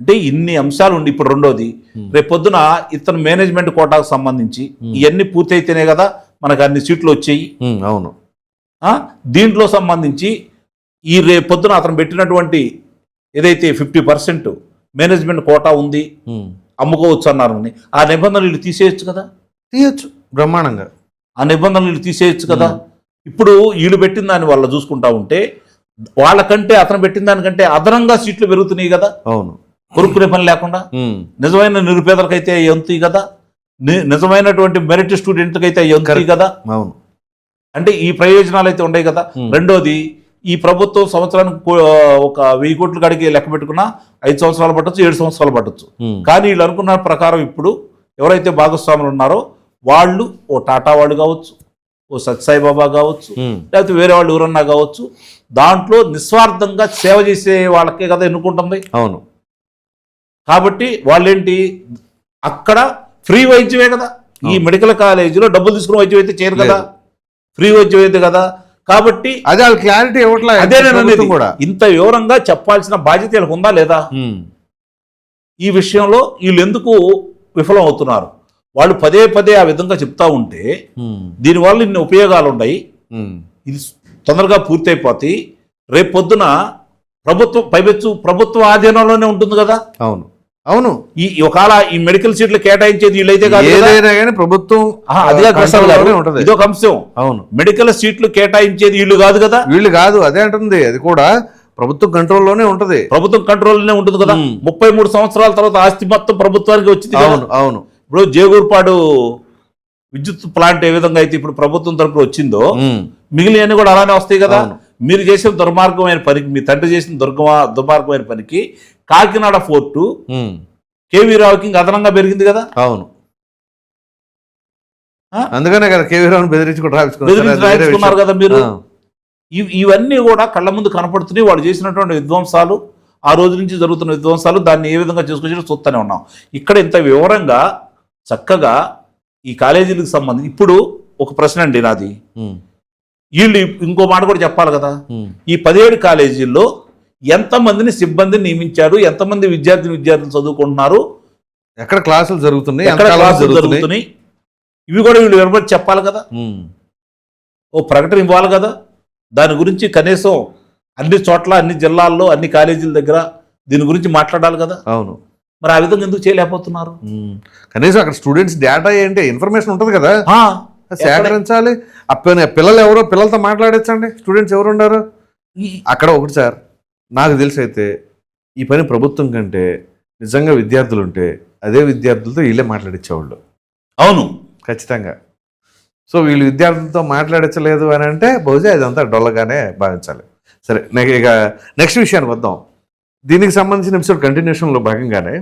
అంటే ఇన్ని అంశాలు ఉండి ఇప్పుడు రెండోది Hmm. రేపు పొద్దున ఇతను మేనేజ్మెంట్ కోటాకు సంబంధించి Hmm. ఇవన్నీ పూర్తయితేనే కదా మనకు అన్ని సీట్లు వచ్చాయి ఉమ్, అవును? దీంట్లో సంబంధించి ఈ రేపు పొద్దున అతను పెట్టినటువంటి ఏదైతే ఫిఫ్టీ పర్సెంట్ మేనేజ్మెంట్ కోటా ఉంది అమ్ముకోవచ్చు అన్నారు అని. ఆ నిబంధనలు వీళ్ళు తీసేయచ్చు కదా? తీయచ్చు బ్రహ్మాండంగా. ఆ నిబంధనలు వీళ్ళు తీసేయచ్చు కదా? ఇప్పుడు వీళ్ళు పెట్టిన దాన్ని వాళ్ళ చూసుకుంటా ఉంటే వాళ్ళకంటే అతను పెట్టిన దానికంటే అదనంగా సీట్లు పెరుగుతున్నాయి కదా? అవును. కొనుక్కునే పని లేకుండా? నిజమైన నిరుపేదలకైతే ఎంతీ కదా? నిజమైనటువంటి మెరిట్ స్టూడెంట్కి అయితే ఎంతీ. కదా? అవును. అంటే ఈ ప్రయోజనాలు అయితే ఉన్నాయి కదా. రెండోది ఈ ప్రభుత్వం సంవత్సరానికి ఒక వెయ్యి కోట్ల కాడికి లెక్క పెట్టుకున్నా ఐదు సంవత్సరాలు పట్టొచ్చు ఏడు సంవత్సరాలు పట్టొచ్చు. కానీ వీళ్ళు అనుకున్న ప్రకారం ఇప్పుడు ఎవరైతే భాగస్వాములు ఉన్నారో వాళ్ళు ఓ టాటా వాళ్ళు కావచ్చు ఓ సత్సాయి బాబా కావచ్చు లేకపోతే వేరే వాళ్ళు ఎవరన్నా కావచ్చు దాంట్లో నిస్వార్థంగా సేవ చేసే వాళ్ళకే కదా ఎన్నుకుంటుంది? అవును. కాబట్టి వాళ్ళేంటి? అక్కడ ఫ్రీ వైద్యమే కదా. ఈ. మెడికల్ కాలేజీలో డబ్బులు తీసుకుని వైద్యం అయితే చేయరు కదా. ఫ్రీ వైద్యం అయితే కదా. కాబట్టి అదే క్లారిటీ ఇవ్వట్లే అదే నేను ప్రభుత్వం అనేది. కూడా. ఇంత వివరంగా చెప్పాల్సిన బాధ్యత వీళ్ళకి ఉందా లేదా? ఈ విషయంలో వీళ్ళు ఎందుకు విఫలం అవుతున్నారు? వాళ్ళు పదే పదే ఆ విధంగా చెప్తా ఉంటే దీనివల్ల ఇన్ని ఉపయోగాలు ఉన్నాయి. ఇది తొందరగా పూర్తయిపోతాయి. రేపు పొద్దున ప్రభుత్వం పైపెచ్చు ప్రభుత్వ ఆధీనంలోనే ఉంటుంది కదా? అవును. అవును. ఈ ఒకవేళ ఈ మెడికల్ సీట్లు కేటాయించేది వీళ్ళైతే కాదు? ఏదైనా కానీ ప్రభుత్వం ఆహా, అది కాదు ప్రసాద్ గారు. కంట్రోల్లోనే ఉంటది. ఇదొక అంశం. అవును. మెడికల్ సీట్లు కేటాయించేది వీళ్ళు కాదు కదా? వీళ్ళు కాదు అదే అంటుంది. అది కూడా ప్రభుత్వం కంట్రోల్లోనే ఉంటది. ప్రభుత్వం కంట్రోల్లోనే ఉంటుంది కదా. ముప్పై మూడు సంవత్సరాల తర్వాత ఆస్తి మొత్తం ప్రభుత్వానికి వచ్చింది అవును అవును. ఇప్పుడు జేగూర్పాడు విద్యుత్ ప్లాంట్ ఏ విధంగా అయితే ఇప్పుడు ప్రభుత్వం తరపున వచ్చిందో ఉమ్, మిగిలినవన్నీ కూడా అలానే వస్తాయి కదా. మీరు చేసిన దుర్మార్గమైన పనికి మీ తండ్రి చేసిన దుర్గమా దుర్మార్గమైన పనికి కాకినాడ ఫోర్టు కేవీ రావుకి ఇంకా అదనంగా పెరిగింది కదా? అవును? అందుకనే కదా కేవీ రావుని బెదిరించి కూడా రాయించుకున్నారు. బెదిరించి అది వేరే రాయించుకున్నారు విషయం. కదా మీరు? ఇవన్నీ కూడా కళ్ళ ముందు కనపడుతున్నాయి. వాళ్ళు చేసినటువంటి విధ్వంసాలు ఆ రోజు నుంచి జరుగుతున్న విధ్వంసాలు దాన్ని ఏ విధంగా చేసుకొచ్చినా చూస్తూనే ఉన్నాం. ఇక్కడ ఇంత వివరంగా చక్కగా ఈ కాలేజీలకు సంబంధించి ఇప్పుడు ఒక ప్రశ్న అండి నాది. వీళ్ళు ఇంకో మాట కూడా చెప్పాలి కదా. ఈ పదిహేడు కాలేజీల్లో ఎంతమందిని సిబ్బందిని నియమించారు ఎంతమంది విద్యార్థిని విద్యార్థులు చదువుకుంటున్నారు ఎక్కడ క్లాసులు జరుగుతున్నాయి ఎక్కడ ఎంత కాలం క్లాసులు జరుగుతున్నాయి? ఇవి కూడా వీళ్ళు వినబడి చెప్పాలి కదా. ఓ ప్రకటన ఇవ్వాలి కదా. దాని గురించి కనీసం అన్ని చోట్ల అన్ని జిల్లాల్లో అన్ని కాలేజీల దగ్గర దీని గురించి మాట్లాడాలి కదా. అవును. మరి ఆ విధంగా ఎందుకు చేయలేకపోతున్నారు? కనీసం అక్కడ స్టూడెంట్స్ డేటా ఏంటి ఇన్ఫర్మేషన్ ఉంటుంది కదా. ఆ, సేకరించాలి. ఆ పిల్లలు ఎవరో పిల్లలతో మాట్లాడచ్చండి. స్టూడెంట్స్ ఎవరు ఉన్నారు ఈ- అక్కడ ఒకటి సార్ నాకు తెలిసి అయితే ఈ పని ప్రభుత్వం కంటే నిజంగా విద్యార్థులు ఉంటే అదే విద్యార్థులతో వీళ్ళే మాట్లాడించేవాళ్ళు అవును. ఖచ్చితంగా. సో వీళ్ళు విద్యార్థులతో మాట్లాడించలేదు అని అంటే బహుశా ఇదంతా డొల్లగానే భావించాలి. సరే ఇక నెక్స్ట్ విషయానికి వద్దాం. దీనికి సంబంధించిన ఎపిసోడ్ కంటిన్యూషన్లో భాగంగానే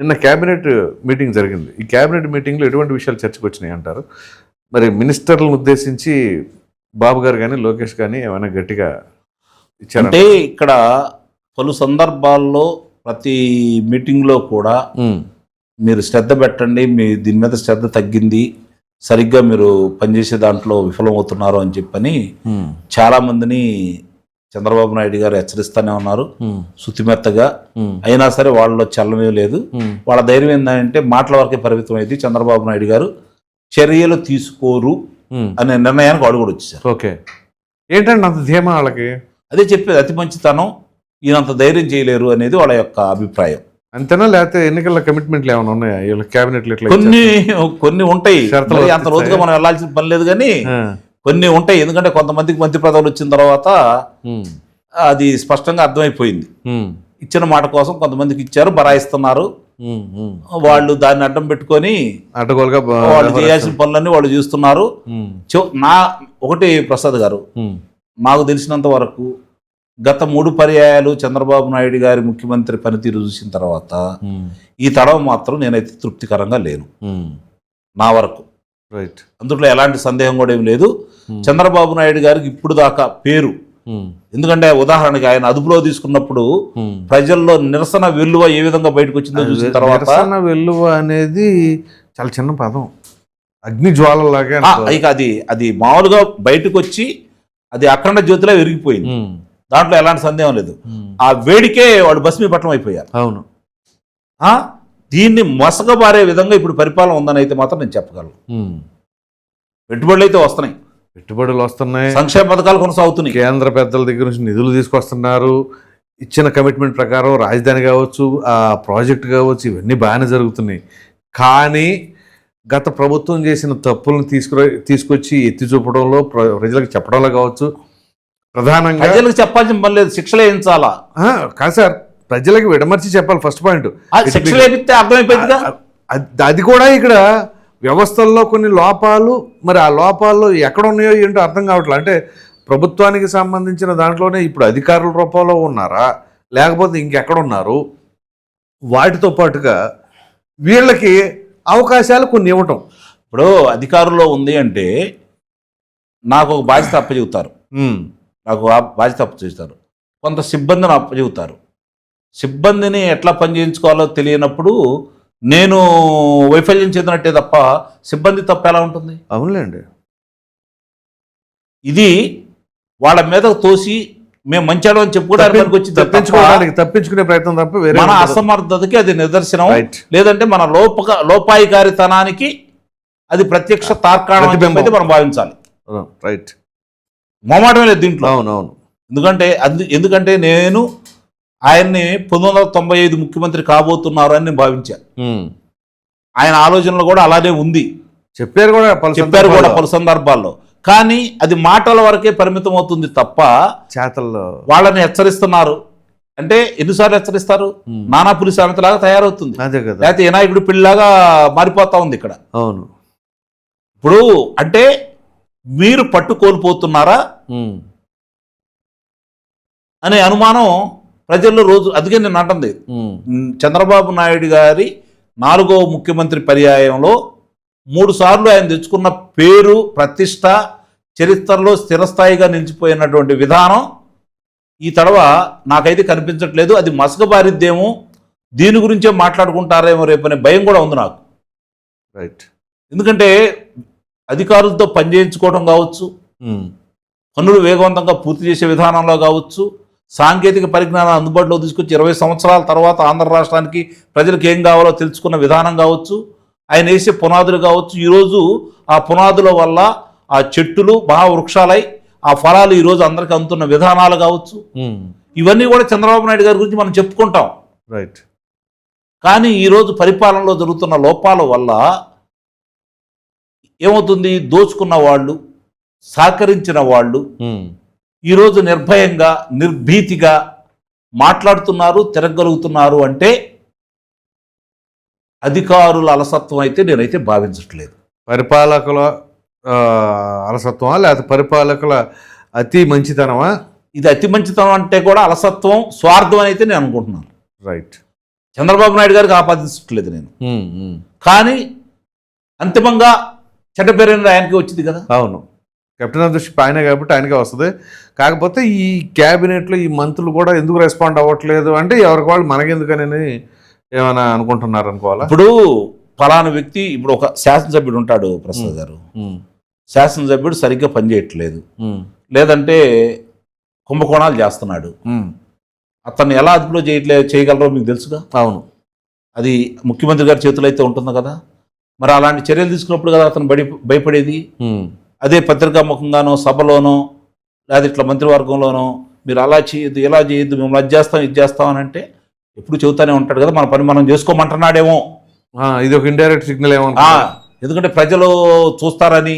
నిన్న క్యాబినెట్ మీటింగ్ జరిగింది. ఈ క్యాబినెట్ మీటింగ్లో ఎటువంటి విషయాలు చర్చకు వచ్చినాయి అంటారు? మరి మినిస్టర్లను ఉద్దేశించి బాబు గారు కానీ లోకేష్ కానీ ఏమైనా గట్టిగా ఇచ్చారంట అంటే ఇక్కడ పలు సందర్భాల్లో ప్రతి మీటింగ్లో కూడా మీరు శ్రద్ధ పెట్టండి మీ దీని మీద శ్రద్ధ తగ్గింది సరిగ్గా మీరు పనిచేసే దాంట్లో విఫలమవుతున్నారు అని చెప్పని చాలా మందిని చంద్రబాబు నాయుడు గారు హెచ్చరిస్తూనే ఉన్నారు. శుతిమెత్తగా. అయినా సరే వాళ్ళలో చల్లమే లేదు. వాళ్ళ ధైర్యం ఏంటంటే మాటల వరకే పరిమితం అయింది చంద్రబాబు నాయుడు గారు. చర్యలు తీసుకోరు. అనే నిర్ణయానికి వాడు కూడా వచ్చేసారు. ఓకే. ఏంటండి అంత ధీమా వాళ్ళకి? అదే చెప్పేది అతి మంచితనం ఈయనంత ధైర్యం చేయలేరు అనేది వాళ్ళ యొక్క అభిప్రాయం. అంతేనా? లేకపోతే ఎన్నికల కమిట్మెంట్లు ఏమైనా ఉన్నాయా? వీళ్ళ క్యాబినెట్లు ఎట్లా కొన్ని కొన్ని ఉంటాయి. మరి అంత రోజుగా? మనం వెళ్ళాల్సిన పని లేదు కానీ? కొన్ని ఉంటాయి. ఎందుకంటే కొంతమందికి మంత్రి పదవులు వచ్చిన తర్వాత అది స్పష్టంగా అర్థమైపోయింది. ఇచ్చిన మాట కోసం కొంతమందికి ఇచ్చారు బరాయిస్తున్నారు. వాళ్ళు దాన్ని అడ్డం పెట్టుకొని అడ్డగోలుగా వాళ్ళు చేయాల్సిన పనులన్నీ వాళ్ళు చేస్తున్నారు. నా ఒకటి ప్రసాద్ గారు. నాకు తెలిసినంత వరకు గత మూడు పర్యాయాలు చంద్రబాబు నాయుడు గారి ముఖ్యమంత్రి పనితీరు చూసిన తర్వాత ఈ తడవ మాత్రం నేనైతే తృప్తికరంగా లేను. నా వరకు. రైట్ అందులో ఎలాంటి సందేహం కూడా ఏం లేదు. చంద్రబాబు నాయుడు గారికి ఇప్పుడు దాకా పేరు ఎందుకంటే ఉదాహరణకి ఆయన అదుపులో తీసుకున్నప్పుడు ఉమ్. ప్రజల్లో నిరసన వెల్లువ ఏ విధంగా బయటకు వచ్చిందో చూసిన తర్వాత నిరసన వెల్లువ అనేది చాలా చిన్న పదం అగ్ని జ్వాలలాగే. ఇక అది అది మామూలుగా బయటకు వచ్చి అది అఖండ జ్యోతిలో విరిగిపోయింది ఉమ్, దాంట్లో ఎలాంటి సందేహం లేదు. ఆ వేడికే వాడు భస్మీపట్నం అయిపోయారు అవును ఆ? దీన్ని మసకబారే విధంగా ఇప్పుడు పరిపాలన ఉందని అయితే మాత్రం నేను చెప్పగలను. పెట్టుబడులు అయితే వస్తున్నాయి పెట్టుబడులు వస్తున్నాయి. సంక్షేమ పథకాలు కొనసాగుతున్నాయి. కేంద్ర పెద్దల దగ్గర నుంచి నిధులు తీసుకొస్తున్నారు. ఇచ్చిన కమిట్మెంట్ ప్రకారం రాజధాని కావచ్చు ఆ ప్రాజెక్ట్ కావచ్చు ఇవన్నీ బాగానే జరుగుతున్నాయి. కానీ గత ప్రభుత్వం చేసిన తప్పులను తీసుకురా తీసుకొచ్చి ఎత్తి చూపడంలో ప్ర- ప్రజలకు చెప్పడంలో కావచ్చు. ప్రధానంగా ప్రజలకు చెప్పాల్సిన పని లేదు శిక్షలు వేయించాలా? కాదు సార్ ప్రజలకు విడమర్చి చెప్పాలి ఫస్ట్ పాయింట్. శిక్షలు అది- అది కూడా ఇక్కడ వ్యవస్థల్లో కొన్ని లోపాలు మరి ఆ లోపాల్లో ఎక్కడ ఉన్నాయో ఏంటో అర్థం కావట్లేదు అంటే ప్రభుత్వానికి సంబంధించిన దాంట్లోనే ఇప్పుడు అధికారుల రూపంలో ఉన్నారా? లేకపోతే ఇంకెక్కడ ఉన్నారు? వాటితో పాటుగా వీళ్ళకి అవకాశాలు కొన్ని ఇవ్వటం. ఇప్పుడు అధికారంలో ఉంది అంటే నాకు ఒక బాధ్యత అప్పచెబుతారు. నాకు ఆ బాధ్యత అప్పచెబుతారు. కొంత సిబ్బందిని అప్పచెబుతారు. సిబ్బందిని ఎట్లా పని చేయించుకోవాలో తెలియనప్పుడు నేను వైఫల్యం చెందినట్టే తప్ప సిబ్బంది తప్ప ఎలా ఉంటుంది? అవునులేండి. ఇది వాళ్ళ మీద తోసి మేము మంచాడు అని చెప్పుకోవడానికి తప్ప తప్పించుకోవడానికి తప్పించుకునే ప్రయత్నం తప్ప వేరే మన. అసమర్థతకి అది నిదర్శనం. లేదంటే మన లోపక లోపాయికారితనానికి అది ప్రత్యక్ష తార్కాణం మనం భావించాలి. రైట్ మొమాటమే లేదు దీంట్లో. అవునవును. ఎందుకంటే అది ఎందుకంటే నేను ఆయన్ని పంతొమ్మిది వందల తొంభై ఐదు ముఖ్యమంత్రి కాబోతున్నారు అని నేను భావించాను. ఆయన ఆలోచనలు కూడా అలానే ఉంది. చెప్పారు కూడా పలు చెప్పారు కూడా. పలు సందర్భాల్లో. కానీ అది మాటల వరకే పరిమితం అవుతుంది తప్ప చేతల్లో. వాళ్ళని హెచ్చరిస్తున్నారు. అంటే ఎన్నిసార్లు హెచ్చరిస్తారు. నానా పులి సామెతలాగా తయారవుతుంది. లేకపోతే వినాయకుడు పిల్లిలాగా మారిపోతా ఉంది ఇక్కడ. అవును. ఇప్పుడు అంటే మీరు పట్టు కోల్పోతున్నారా. అనే అనుమానం ప్రజల్లో రోజు అందుకే నేను అంటుంది. చంద్రబాబు నాయుడు గారి నాలుగో ముఖ్యమంత్రి పర్యాయంలో మూడు సార్లు ఆయన తెచ్చుకున్న పేరు ప్రతిష్ట చరిత్రలో స్థిరస్థాయిగా నిలిచిపోయినటువంటి విధానం ఈ తడవ నాకైతే కనిపించట్లేదు. అది మసకబారిద్దేమో. దీని గురించే మాట్లాడుకుంటారేమో రేపనే భయం కూడా ఉంది నాకు. రైట్ ఎందుకంటే అధికారులతో పనిచేయించుకోవడం కావచ్చు. పనులు వేగవంతంగా పూర్తి చేసే విధానంలో కావచ్చు సాంకేతిక పరిజ్ఞానం అందుబాటులో తీసుకొచ్చి ఇరవై సంవత్సరాల తర్వాత ఆంధ్ర రాష్ట్రానికి ప్రజలకు ఏం కావాలో తెలుసుకున్న విధానం కావచ్చు ఆయన వేసే పునాదులు కావచ్చు. ఈరోజు ఆ పునాదుల వల్ల ఆ చెట్టులు మహావృక్షాలై ఆ ఫలాలు ఈరోజు అందరికీ అందుతున్న విధానాలు కావచ్చు. ఇవన్నీ కూడా చంద్రబాబు నాయుడు గారి గురించి మనం చెప్పుకుంటాం. రైట్. కానీ ఈరోజు పరిపాలనలో జరుగుతున్న లోపాల వల్ల ఏమవుతుంది? దోచుకున్న వాళ్ళు సహకరించిన వాళ్ళు. ఈరోజు నిర్భయంగా నిర్భీతిగా మాట్లాడుతున్నారు తిరగలుగుతున్నారు అంటే అధికారుల అలసత్వం అయితే నేనైతే భావించట్లేదు. పరిపాలకుల అలసత్వమా? లేకపోతే పరిపాలకుల అతి మంచితనమా? ఇది అతి మంచితనం అంటే కూడా అలసత్వం స్వార్థం అని అయితే నేను అనుకుంటున్నాను. రైట్. చంద్రబాబు నాయుడు గారికి ఆపాదించట్లేదు నేను. కానీ అంతిమంగా చెడ్డ పేరు అనేది ఆయనకి వచ్చింది కదా? అవును. కెప్టెన్ ఆఫ్ ద షిప్ ఆయనే కాబట్టి ఆయనకే వస్తుంది. కాకపోతే ఈ క్యాబినెట్లో ఈ మంత్రులు కూడా ఎందుకు రెస్పాండ్ అవ్వట్లేదు అంటే ఎవరికి వాళ్ళు మనకెందుకని ఏమైనా అనుకుంటున్నారు అనుకోవాలా ఇప్పుడు ఫలానా వ్యక్తి ఇప్పుడు ఒక శాసనసభ్యుడు ఉంటాడు ప్రసాద్ గారు. శాసనసభ్యుడు సరిగ్గా పనిచేయట్లేదు. లేదంటే కుంభకోణాలు చేస్తున్నాడు. అతన్ని ఎలా అదుపులో చేయట్లే చేయగలరో మీకు తెలుసుగా? అవును. అది ముఖ్యమంత్రి గారి చేతిలో అయితే ఉంటుంది కదా? మరి అలాంటి చర్యలు తీసుకున్నప్పుడు కదా అతను బడి భయపడేది? అదే పత్రికాముఖంగానో సభలోనో లేదా ఇట్లా మంత్రివర్గంలోనో మీరు అలా చేయొద్దు ఇలా చేయొద్దు మేము అది చేస్తాం ఇది చేస్తాం అని అంటే ఎప్పుడు చెబుతానే ఉంటాడు కదా మన పని మనం చేసుకోమంటున్నాడేమో. ఇది ఒక ఇండైరెక్ట్ సిగ్నల్ ఏమో ఎందుకంటే ప్రజలు చూస్తారని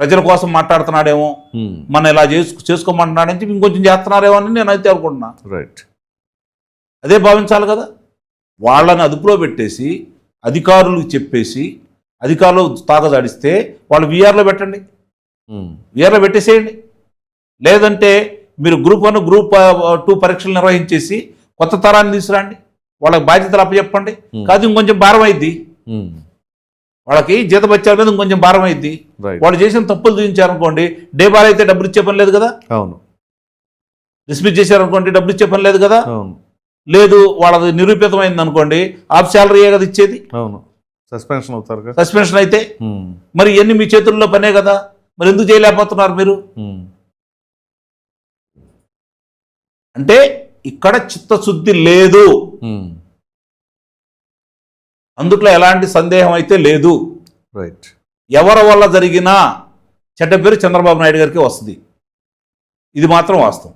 ప్రజల కోసం మాట్లాడుతున్నాడేమో. మన ఇలా చేసు చేసుకోమంటున్నాడని ఇంకొంచెం చేస్తున్నారేమో అని నేనైతే అనుకుంటున్నా. రైట్ అదే భావించాలి కదా. వాళ్ళని అదుపులో పెట్టేసి అధికారులకు చెప్పేసి అధికారులు తాగదాడిస్తే వాళ్ళు వీఆర్లో పెట్టండి. వీఆర్లో పెట్టేసేయండి. లేదంటే మీరు గ్రూప్ వన్ గ్రూప్ టూ పరీక్షలు నిర్వహించేసి కొత్త తరాన్ని తీసుకురండి. వాళ్ళకి బాధ్యతలు అప్పచెప్పండి. కాదు ఇంకొంచెం భారం అయింది వాళ్ళకి జీతబత్యాల మీద ఇంకొంచెం భారం అయింది వాళ్ళు చేసిన తప్పులు చూపించారనుకోండి డే బార్ అయితే డబ్బులు ఇచ్చే పని లేదు కదా? అవును. డిస్మిస్ చేశారనుకోండి డబ్బులు ఇచ్చే పని లేదు కదా? అవును. లేదు వాళ్ళది నిరూపితమైంది అనుకోండి ఆఫ్ శాలరీయే కదా ఇచ్చేది? అవును. సస్పెన్షన్ అవుతారు సస్పెన్షన్ అయితే. మరి ఇవన్నీ మీ చేతుల్లో పనే కదా? మరి ఎందుకు చేయలేకపోతున్నారు మీరు. అంటే ఇక్కడ చిత్తశుద్ధి లేదు. అందుట్లో ఎలాంటి సందేహం అయితే లేదు. రైట్. ఎవరి వల్ల జరిగినా చెడ్డ పేరు చంద్రబాబు నాయుడు గారికి వస్తుంది. ఇది మాత్రం వాస్తవం.